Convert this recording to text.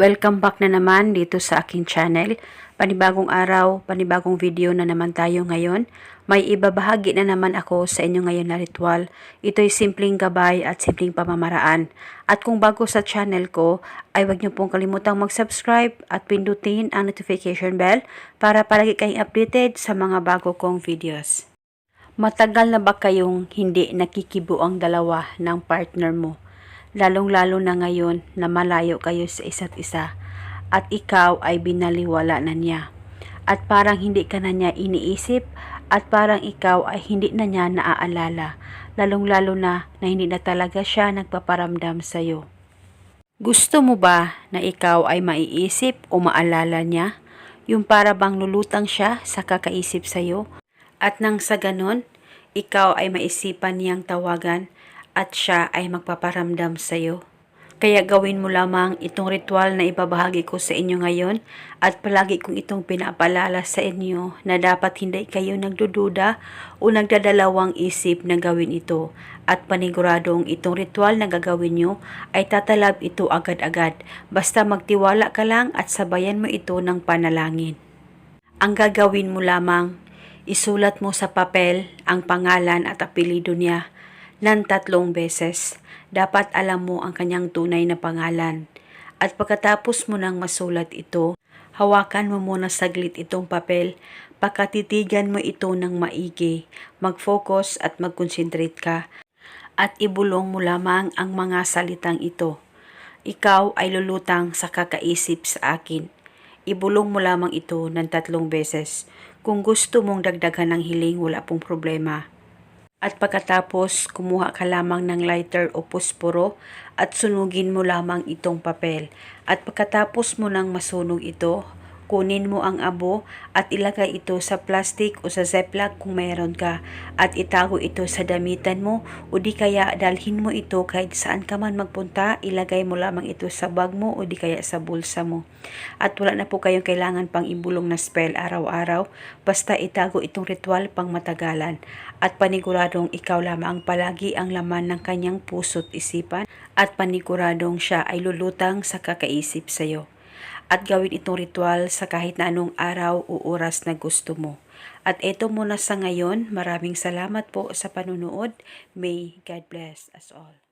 Welcome back na naman dito sa aking channel. Panibagong araw, panibagong video na naman tayo ngayon. May ibabahagi na naman ako sa inyo ngayon na ritual. Ito'y simpleng gabay at simpleng pamamaraan. At kung bago sa channel ko, ay huwag niyo pong kalimutang mag-subscribe at pindutin ang notification bell para palagi kayong updated sa mga bago kong videos. Matagal na ba kayong hindi nakikibo ang dalawa ng partner mo? Lalong-lalo na ngayon na malayo kayo sa isa't isa at ikaw ay binaliwala na niya. At parang hindi ka na niya iniisip at parang ikaw ay hindi na niya naaalala, lalong-lalo na na hindi na talaga siya nagpaparamdam sa iyo. Gusto mo ba na ikaw ay maiisip o maalala niya? Yung para bang lulutang siya sa kakaisip sa iyo? At nang sa ganon, ikaw ay maisipan niyang tawagan at siya ay magpaparamdam sa iyo. Kaya gawin mo lamang itong ritual na ibabahagi ko sa inyo ngayon at palagi kong itong pinapalala sa inyo na dapat hindi kayo nagdududa o nagdadalawang isip na gawin ito at paniguradong itong ritual na gagawin nyo ay tatalab ito agad-agad basta magtiwala ka lang at sabayan mo ito ng panalangin. Ang gagawin mo lamang, isulat mo sa papel ang pangalan at apelido niya ng tatlong beses. Dapat alam mo ang kanyang tunay na pangalan. At pagkatapos mo nang masulat ito, hawakan mo muna saglit itong papel, pakatitigan mo ito ng maigi, mag-focus at mag-concentrate ka, at ibulong mo lamang ang mga salitang ito. Ikaw ay lulutang sa kakaisip sa akin. Ibulong mo lamang ito ng tatlong beses. Kung gusto mong dagdagan ng hiling, wala pong problema. At pagkatapos, kumuha ka lamang ng lighter o pusporo at sunugin mo lamang itong papel. At pagkatapos mo nang masunog ito, kunin mo ang abo at ilagay ito sa plastic o sa ziploc kung mayroon ka. At itago ito sa damitan mo o di kaya dalhin mo ito kahit saan ka man magpunta, ilagay mo lamang ito sa bag mo o di kaya sa bulsa mo. At wala na po kayong kailangan pang ibulong na spell araw-araw, basta itago itong ritual pang matagalan. At paniguradong ikaw lamang palagi ang laman ng kanyang puso't isipan at paniguradong siya ay lulutang sa kakaisip sa iyo at gawin itong ritual sa kahit na anong araw o oras na gusto mo. At ito muna sa ngayon, maraming salamat po sa panunood. May God bless us all.